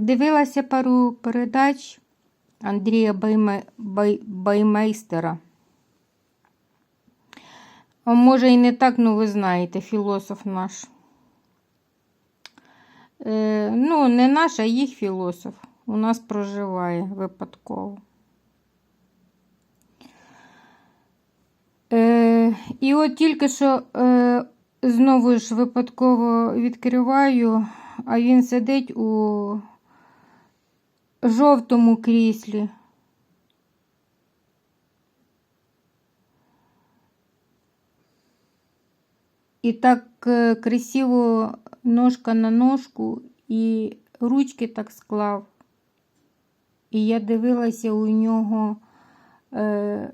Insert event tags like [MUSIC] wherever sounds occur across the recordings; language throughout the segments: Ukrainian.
Дивилася пару передач Андрія Байме... Бай... Баймейстера. А може і не так, ну ви знаєте, філософ наш. Е, ну, не наш, а їх філософ. У нас проживає випадково. Е, і от тільки що е, знову ж випадково відкриваю, а він сидить у жовтому кріслі. І так е, красиво ножка на ножку, і ручки так склав. І я дивилася у нього е,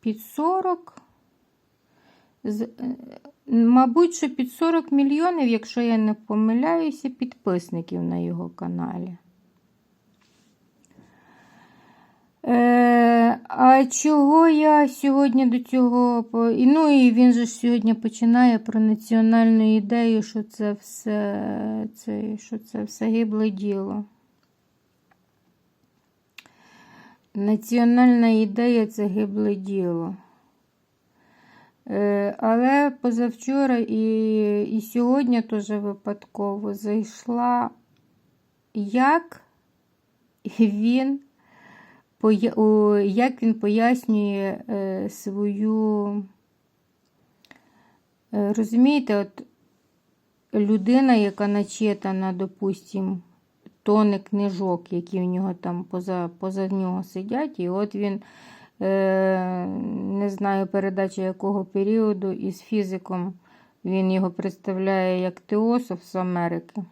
під 40. З, е, мабуть, що під 40 мільйонів, якщо я не помиляюся, підписників на його каналі. Е, а чого я сьогодні до цього. і, Ну і він же сьогодні починає про національну ідею, що це все, це, що це все гибле діло. Національна ідея це гибле діло. Е, але позавчора і, і сьогодні теж випадково зайшла, як він як він пояснює е, свою. Е, розумієте, от людина, яка начитана, допустим, тони книжок, які в нього там поза, поза нього сидять, і от він, е, не знаю, передача якого періоду, із фізиком він його представляє як теософ з Америки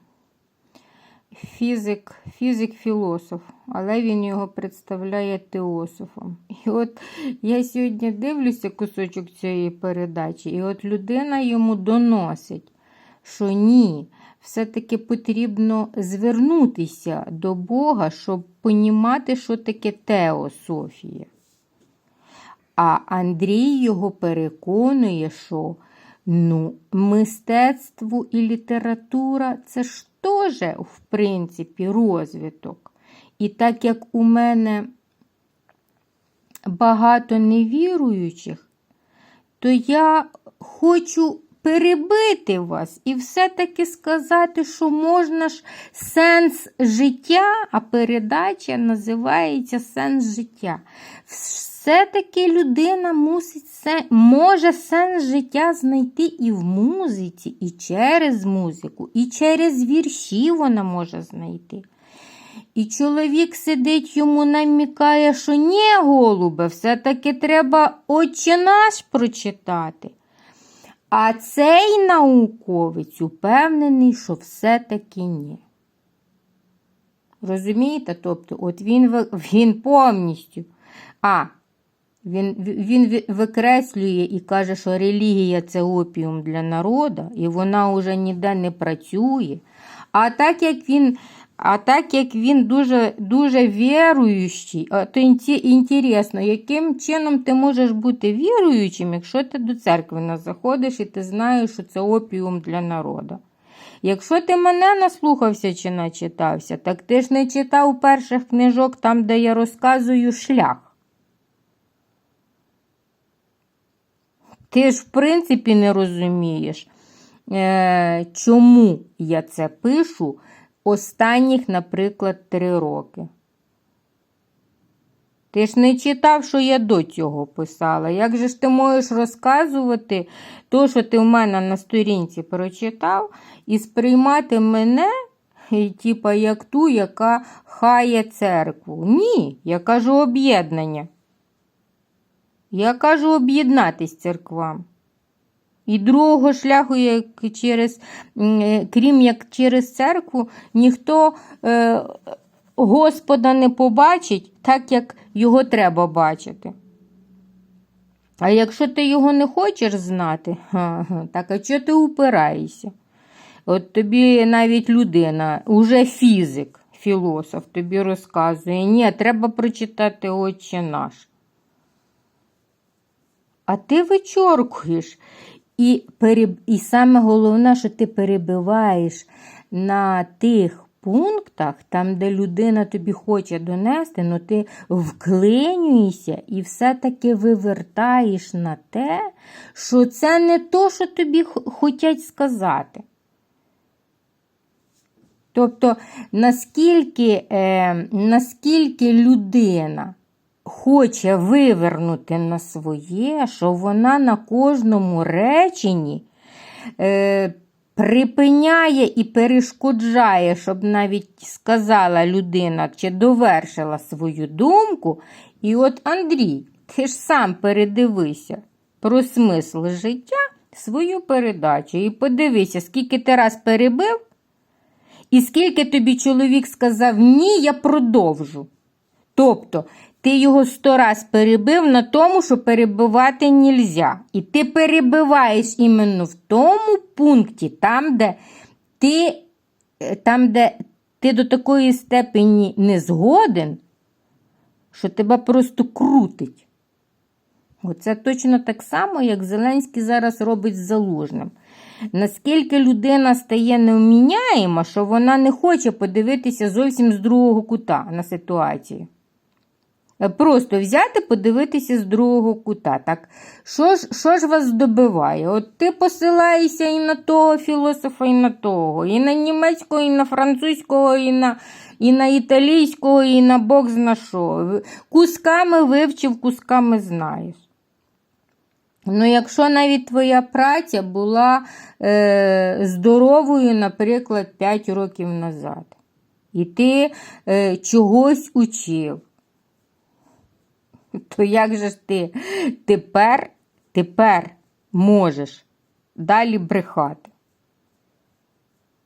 фізик, фізик-філософ, але він його представляє теософом. І от я сьогодні дивлюся кусочок цієї передачі, і от людина йому доносить, що ні, все-таки потрібно звернутися до Бога, щоб понімати, що таке теософія. А Андрій його переконує, що ну, мистецтво і література це ж теж, в принципі, розвиток. І так як у мене багато невіруючих, то я хочу перебити вас і все-таки сказати, що можна ж сенс життя, а передача називається сенс життя. Все-таки людина мусить се- може сенс життя знайти і в музиці, і через музику, і через вірші вона може знайти. І чоловік сидить йому намікає, що ні, голубе, все-таки треба «Отче наш прочитати. А цей науковець упевнений, що все-таки ні. Розумієте? Тобто, от він, він повністю. А, він, він викреслює і каже, що релігія це опіум для народу, і вона вже ніде не працює. А так як він, а так як він дуже, дуже віруючий, то інтересно, яким чином ти можеш бути віруючим, якщо ти до церкви не заходиш і ти знаєш, що це опіум для народу. Якщо ти мене наслухався чи начитався, так ти ж не читав перших книжок там, де я розказую шлях. Ти ж, в принципі, не розумієш, е, чому я це пишу останніх, наприклад, три роки. Ти ж не читав, що я до цього писала. Як же ж ти можеш розказувати то, що ти в мене на сторінці прочитав, і сприймати мене, типа, як ту, яка хає церкву? Ні, я кажу об'єднання. Я кажу об'єднатись церквам. І другого шляху, як через, е, крім як через церкву, ніхто е, Господа не побачить так, як його треба бачити. А якщо ти його не хочеш знати, [LAUGHS] так а чого ти упираєшся? От тобі навіть людина, уже фізик, філософ, тобі розказує, ні, треба прочитати Отче наш. А ти вичоркуєш. І, переб... і саме головне, що ти перебиваєш на тих пунктах, там, де людина тобі хоче донести, ну ти вклинюєшся і все-таки вивертаєш на те, що це не то, що тобі хочуть сказати. Тобто, наскільки, е, наскільки людина хоче вивернути на своє, що вона на кожному реченні е, припиняє і перешкоджає, щоб навіть сказала людина чи довершила свою думку. І от, Андрій, ти ж сам передивися про смисл життя свою передачу. І подивися, скільки ти раз перебив, і скільки тобі чоловік сказав ні, я продовжу. Тобто, ти його сто раз перебив на тому, що перебивати нельзя. І ти перебиваєш іменно в тому пункті, там, де ти, е, там, де ти до такої степені не згоден, що тебе просто крутить. Оце точно так само, як Зеленський зараз робить з залужним. Наскільки людина стає невміняєма, що вона не хоче подивитися зовсім з другого кута на ситуацію. Е, Просто взяти, подивитися з другого кута. Так, що ж, що ж вас добиває? От ти посилаєшся і на того філософа, і на того, і на німецького, і на французького, і на, і на італійського, і на Бог зна що. Кусками вивчив, кусками знаєш. Ну, якщо навіть твоя праця була е, здоровою, наприклад, 5 років назад, і ти е, чогось учив, [LAUGHS] то як же ж ти тепер, тепер можеш далі брехати?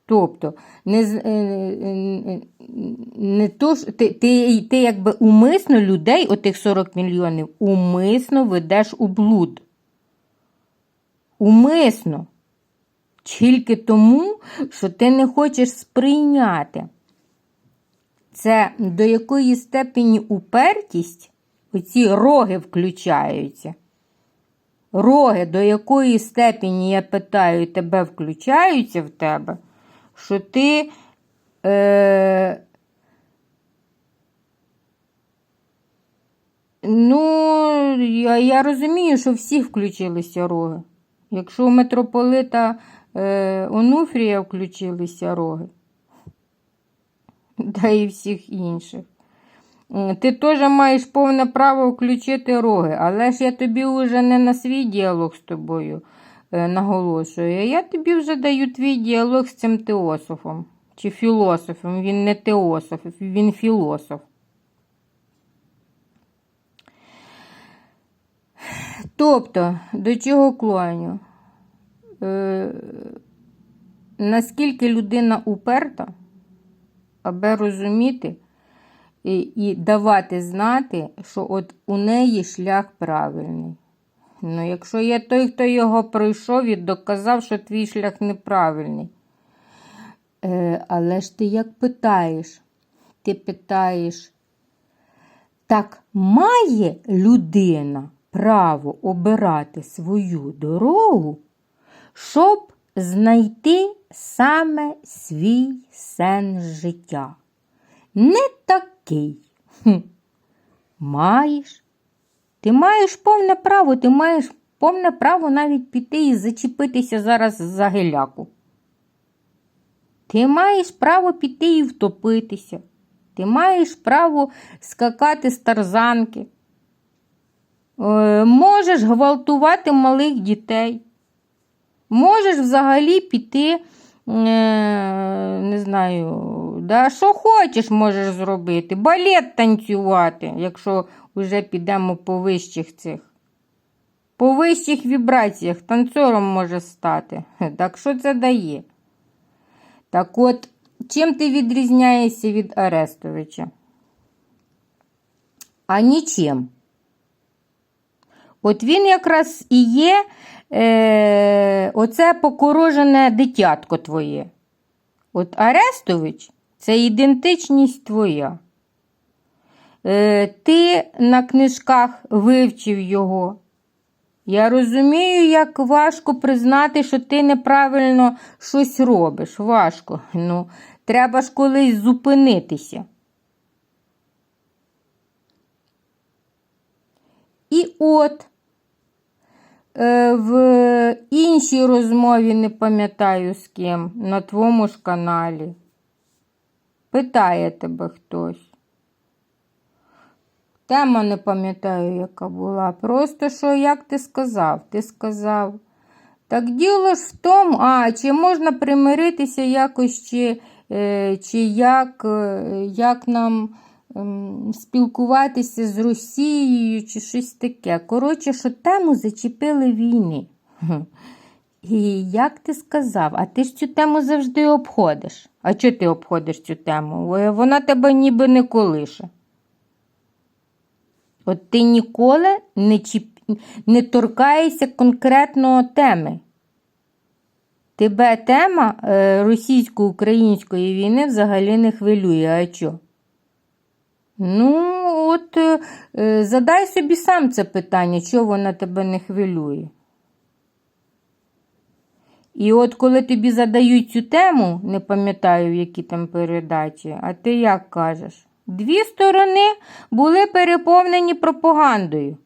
Тобто, не, з- е, е, не то, ти, ти, ти якби умисно людей, отих 40 мільйонів, умисно ведеш у блуд. Умисно. Тільки тому, що ти не хочеш сприйняти. Це до якої степені упертість оці роги включаються. Роги до якої степені, я питаю, тебе включаються в тебе, що ти е, ну, я, я розумію, що всі включилися роги. Якщо у митрополита е, Онуфрія включилися роги, та і всіх інших. Ти теж маєш повне право включити роги, але ж я тобі вже не на свій діалог з тобою е, наголошую. Я тобі вже даю твій діалог з цим теософом чи філософом. Він не теософ, він філософ. Тобто, до чого клоню? Е, наскільки людина уперта, аби розуміти і, давати знати, що от у неї шлях правильний. Ну, якщо є той, хто його пройшов і доказав, що твій шлях неправильний. Е, але ж ти як питаєш? Ти питаєш, так має людина право обирати свою дорогу, щоб знайти саме свій сенс життя? Не такий. Хм. Маєш. Ти маєш повне право, ти маєш повне право навіть піти і зачепитися зараз за геляку. Ти маєш право піти і втопитися. Ти маєш право скакати з тарзанки. Е, можеш гвалтувати малих дітей. Можеш взагалі піти, не знаю, да, що хочеш можеш зробити. Балет танцювати, якщо вже підемо по вищих цих. По вищих вібраціях танцором може стати. Так що це дає? Так от, чим ти відрізняєшся від Арестовича? А нічим. От він якраз і є е, оце покорожене дитятко твоє. От Арестович це ідентичність твоя. Е, ти на книжках вивчив його. Я розумію, як важко признати, що ти неправильно щось робиш. Важко. Ну, Треба ж колись зупинитися. І от в іншій розмові, не пам'ятаю з ким, на твоєму ж каналі. Питає тебе хтось. Тема не пам'ятаю, яка була. Просто що, як ти сказав? Ти сказав. Так діло ж в тому, а чи можна примиритися якось, чи, е, чи як, е, як нам спілкуватися з Росією, чи щось таке. Коротше, що тему зачепили війни. [LAUGHS] І як ти сказав, а ти ж цю тему завжди обходиш. А чого ти обходиш цю тему? Е, Вона тебе ніби не колише. От ти ніколи не, чіп... не торкаєшся конкретно теми. Тебе тема е, російсько-української війни взагалі не хвилює, а чо? Ну, от е, е, задай собі сам це питання, чого вона тебе не хвилює. І от коли тобі задають цю тему, не пам'ятаю, в якій там передачі, а ти як кажеш? Дві сторони були переповнені пропагандою.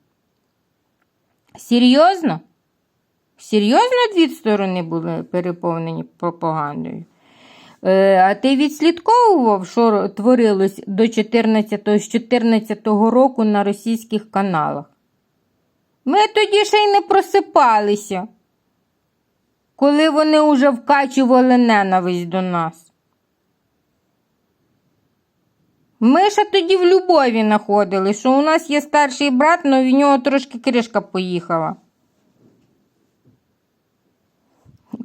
Серйозно? Серйозно дві сторони були переповнені пропагандою? Е, а ти відслідковував, що творилось до 14 з 14 року на російських каналах? Ми тоді ще й не просипалися, коли вони вже вкачували ненависть до нас. Ми ще тоді в любові знаходили, що у нас є старший брат, але в нього трошки кришка поїхала.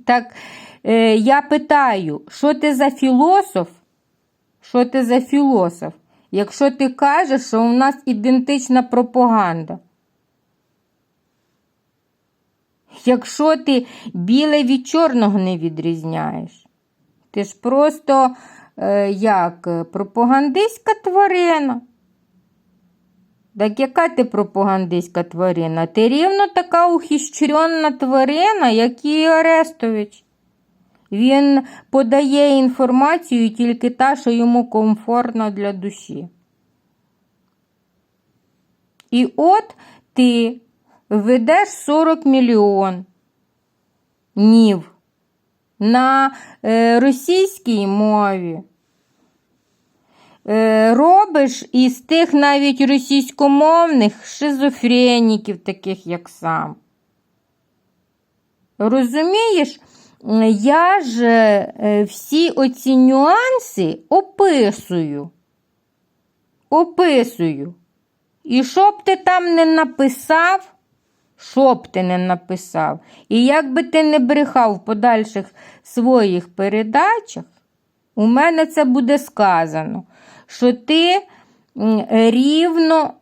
Так е, я питаю, що ти за філософ? Що ти за філософ? Якщо ти кажеш, що у нас ідентична пропаганда? Якщо ти біле від чорного не відрізняєш, ти ж просто е, як пропагандистська тварина. Так яка ти пропагандистська тварина? Ти рівно така ухищренна тварина, як і Арестович. Він подає інформацію тільки та, що йому комфортно для душі. І от ти ведеш 40 мільйон нів на е, російській мові. Е, робиш із тих навіть російськомовних шизофреніків, таких як сам. Розумієш, я ж е, всі оці нюанси описую. Описую. І що б ти там не написав, що б ти не написав, і як би ти не брехав в подальших своїх передачах, у мене це буде сказано, що ти рівно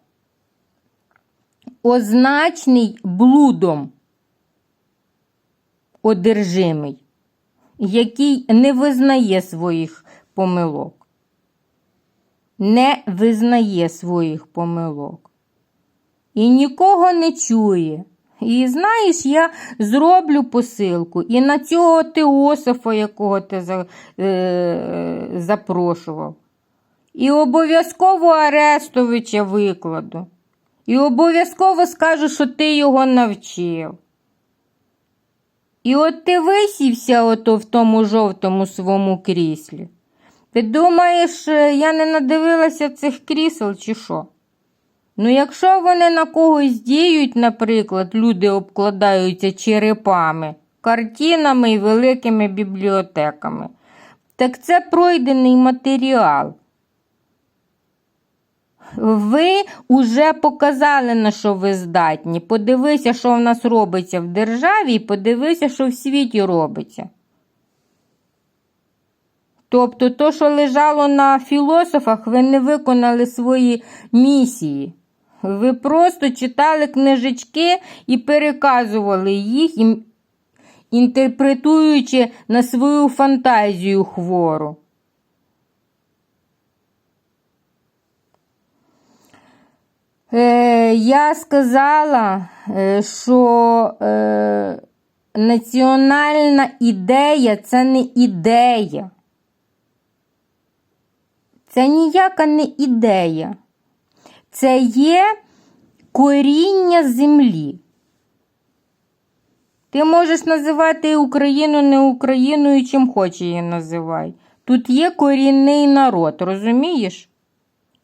означний блудом одержимий, який не визнає своїх помилок. Не визнає своїх помилок. І нікого не чує. І знаєш, я зроблю посилку і на цього Теософа, якого ти за, е, запрошував. І обов'язково Арестовича викладу. І обов'язково скажу, що ти його навчив. І от ти висівся ото в тому жовтому своєму кріслі. Ти думаєш, е, я не надивилася цих крісел, чи що? Ну, якщо вони на когось діють, наприклад, люди обкладаються черепами, картинами і великими бібліотеками, так це пройдений матеріал. Ви вже показали, на що ви здатні. Подивися, що в нас робиться в державі, і подивися, що в світі робиться. Тобто, то, що лежало на філософах, ви не виконали свої місії. Ви просто читали книжечки і переказували їх, інтерпретуючи на свою фантазію хвору. Е, Я сказала, е, що е, національна ідея це не ідея. Це ніяка не ідея. Це є коріння землі. Ти можеш називати Україну не Україною, чим хочеш її називай. Тут є корінний народ, розумієш?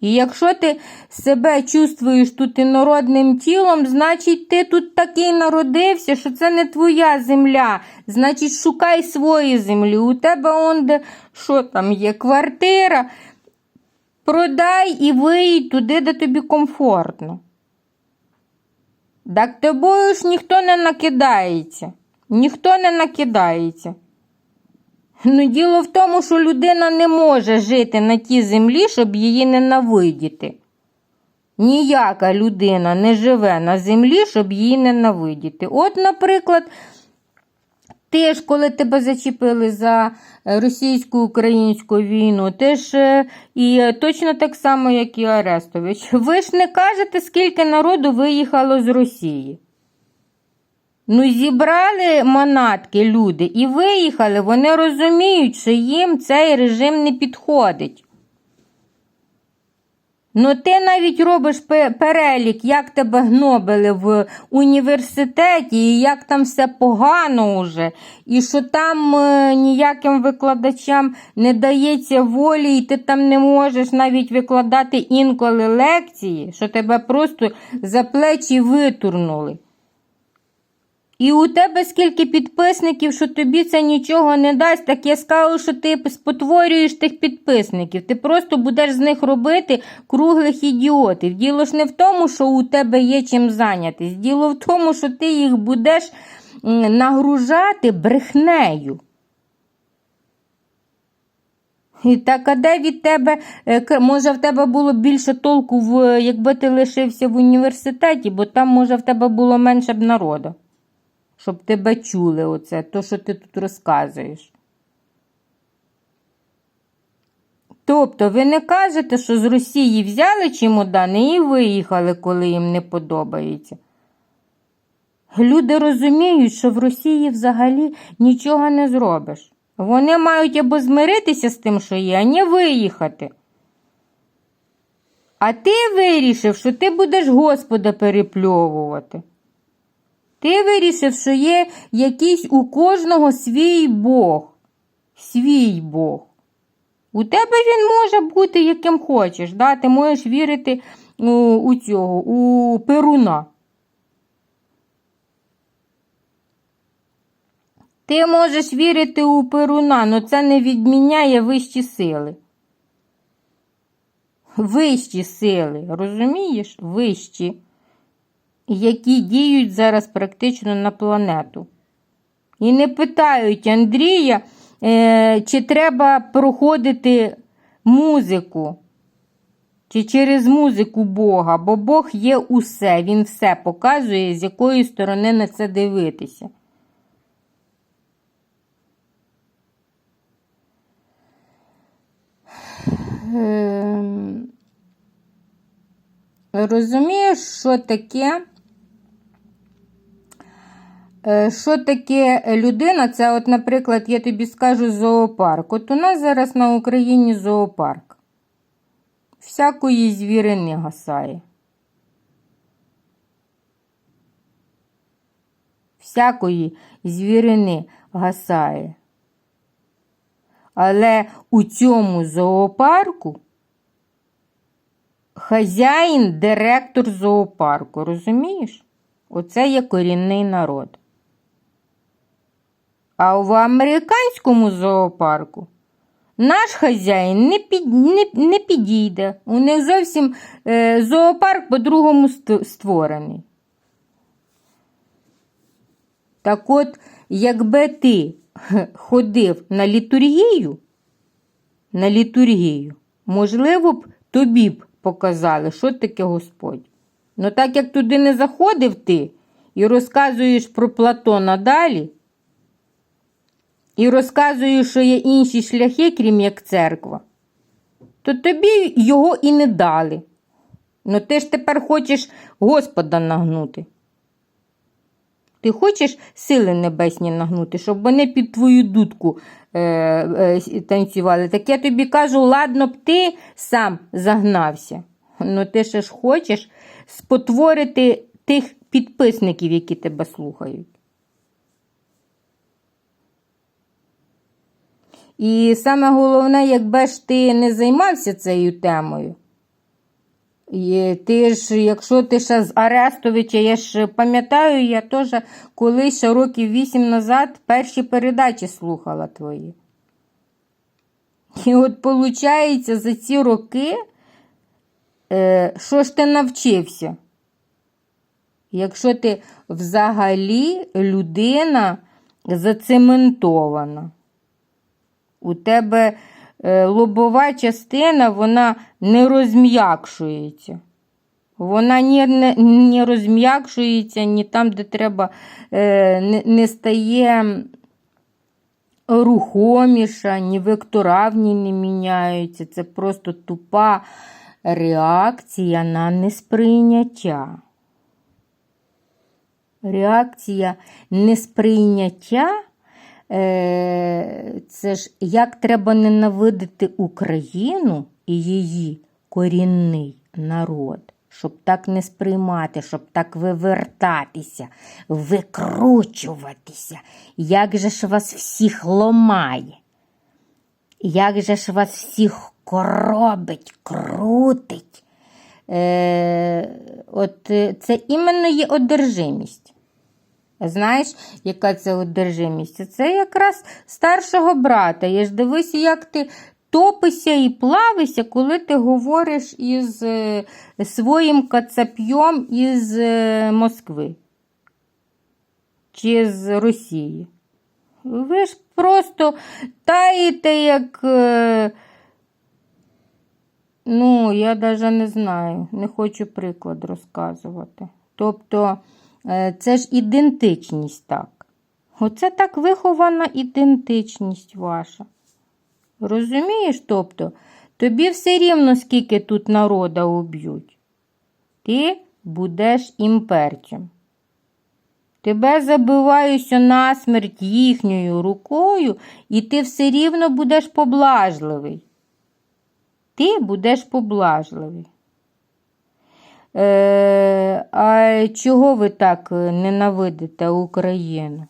І якщо ти себе чувствуєш тут інородним тілом, значить ти тут такий народився, що це не твоя земля. Значить, шукай свої землі. У тебе он де що там є, квартира. Продай і виїдь туди, де тобі комфортно. Так тобою ж ніхто не накидається. Ніхто не накидається. Ну, діло в тому, що людина не може жити на тій землі, щоб її ненавидіти. Ніяка людина не живе на землі, щоб її ненавидіти. От, наприклад, ти ж, коли тебе зачепили за е, російсько-українську війну, ти ж е, і е, точно так само, як і Арестович, ви ж не кажете, скільки народу виїхало з Росії. Ну, зібрали манатки люди і виїхали, вони розуміють, що їм цей режим не підходить. Ну, ти навіть робиш перелік, як тебе гнобили в університеті, і як там все погано уже, і що там е, ніяким викладачам не дається волі, і ти там не можеш навіть викладати інколи лекції, що тебе просто за плечі витурнули. І у тебе скільки підписників, що тобі це нічого не дасть, так я скажу, що ти спотворюєш тих підписників. Ти просто будеш з них робити круглих ідіотів. Діло ж не в тому, що у тебе є чим зайнятись. Діло в тому, що ти їх будеш нагружати брехнею. І так, а де від тебе, е, може, в тебе було більше толку, в, якби ти лишився в університеті, бо там, може, в тебе було менше б народу щоб тебе чули оце, то, що ти тут розказуєш. Тобто, ви не кажете, що з Росії взяли чемодани і виїхали, коли їм не подобається. Люди розуміють, що в Росії взагалі нічого не зробиш. Вони мають або змиритися з тим, що є, а не виїхати. А ти вирішив, що ти будеш Господа перепльовувати. Ти вирішив, що є якийсь у кожного свій Бог. Свій Бог. У тебе він може бути яким хочеш. Да? Ти можеш вірити у, у цього, у Перуна. Ти можеш вірити у Перуна, але це не відміняє вищі сили. Вищі сили, розумієш? Вищі які діють зараз практично на планету. І не питають Андрія, е, чи треба проходити музику, чи через музику Бога, бо Бог є усе, Він все показує, з якої сторони на це дивитися. Ем, Розумієш, що таке? Е, Що таке людина? Це, от, наприклад, я тобі скажу зоопарк. От у нас зараз на Україні зоопарк. Всякої звірини гасає. Всякої звірини гасає. Але у цьому зоопарку хазяїн, директор зоопарку, розумієш? Оце є корінний народ. А в американському зоопарку наш хазяїн не, під, не, не підійде. У них зовсім е, зоопарк по-другому створений. Так от, якби ти [LAUGHS] ходив на літургію, на літургію, можливо б тобі б показали, що таке Господь. Ну так як туди не заходив ти і розказуєш про Платона далі, і розказуєш, що є інші шляхи, крім як церква, то тобі його і не дали. Ну ти ж тепер хочеш Господа нагнути. Ти хочеш сили небесні нагнути, щоб вони під твою дудку е, е, танцювали. Так я тобі кажу, ладно б ти сам загнався. Ну ти ще ж хочеш спотворити тих підписників, які тебе слухають. І саме головне, якби ж ти не займався цією темою. І ти ж, якщо ти ще з Арестовича, я ж пам'ятаю, я теж колись років вісім назад перші передачі слухала твої. І от виходить, за ці роки, е, що ж ти навчився? Якщо ти взагалі людина зацементована, у тебе е, лобова частина, вона не розм'якшується. Вона ні, не, не розм'якшується, ні там, де треба, е, не, не стає рухоміша, ні вектора в ній не міняються. Це просто тупа реакція на несприйняття. Реакція несприйняття це ж як треба ненавидити Україну і її корінний народ, щоб так не сприймати, щоб так вивертатися, викручуватися. Як же ж вас всіх ломає? Як же ж вас всіх коробить, крутить? Е, от е, це іменно є одержимість. Знаєш, яка це одержимість? Це якраз старшого брата. Я ж дивися, як ти топишся і плавишся, коли ти говориш із е, своїм кацап'єм із е, Москви чи з Росії. Ви ж просто таєте, як. е, Ну, я навіть не знаю, не хочу приклад розказувати. Тобто, це ж ідентичність так. Оце так вихована ідентичність ваша. Розумієш? Тобто, тобі все рівно, скільки тут народа уб'ють. Ти будеш імперцем. Тебе забиваюся насмерть їхньою рукою, і ти все рівно будеш поблажливий ти будеш поблажливий. Е, А чого ви так ненавидите Україну?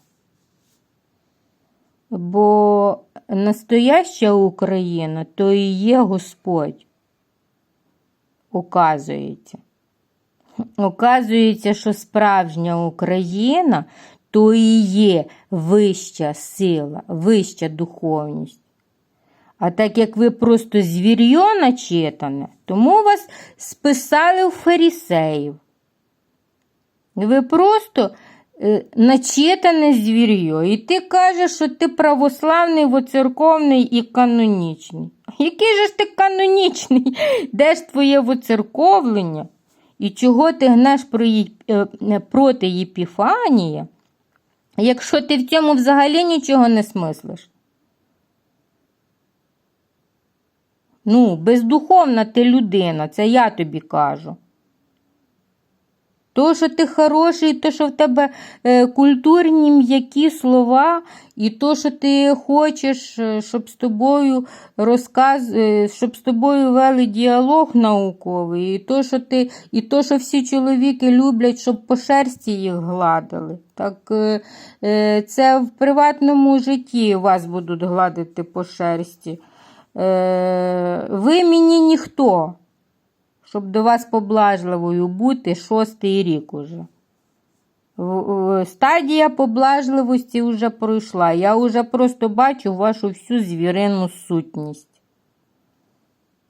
Бо настояща Україна то і є Господь. Оказується. Оказується, що справжня Україна то і є вища сила, вища духовність. А так як ви просто звір'йо начитане, тому вас списали в фарісеїв. Ви просто е, начитане звір'йо. І ти кажеш, що ти православний, воцерковний і канонічний. Який же ж ти канонічний? Де ж твоє воцерковлення? І чого ти гнеш е, проти Єпіфанія, якщо ти в цьому взагалі нічого не смислиш? Ну, бездуховна ти людина, це я тобі кажу. То, що ти хороший, то, що в тебе е, культурні м'які слова, і то, що ти хочеш, е, щоб з тобою розказ, е, щоб з тобою вели діалог науковий, і то, що ти, і то, що всі чоловіки люблять, щоб по шерсті їх гладили. Так це в приватному житті вас будуть гладити по шерсті. Е, ви мені ніхто, щоб до вас поблажливою бути шостий рік уже. Стадія поблажливості вже пройшла. Я вже просто бачу вашу всю звірину сутність.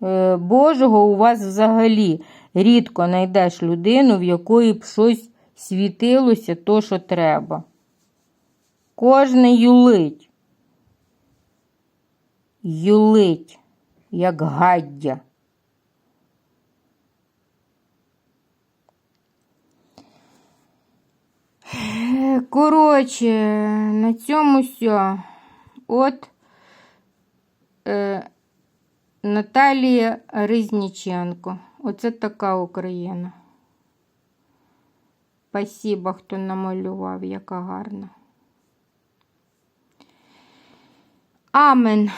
Е, Божого у вас взагалі рідко знайдеш людину, в якої б щось світилося, то, що треба. Кожний юлить юлить, як гаддя. Коротше, на цьому все. От е, Наталія Riзніченко. Оце така Україна. Спасибо, хто намалював, яка гарна. Amen.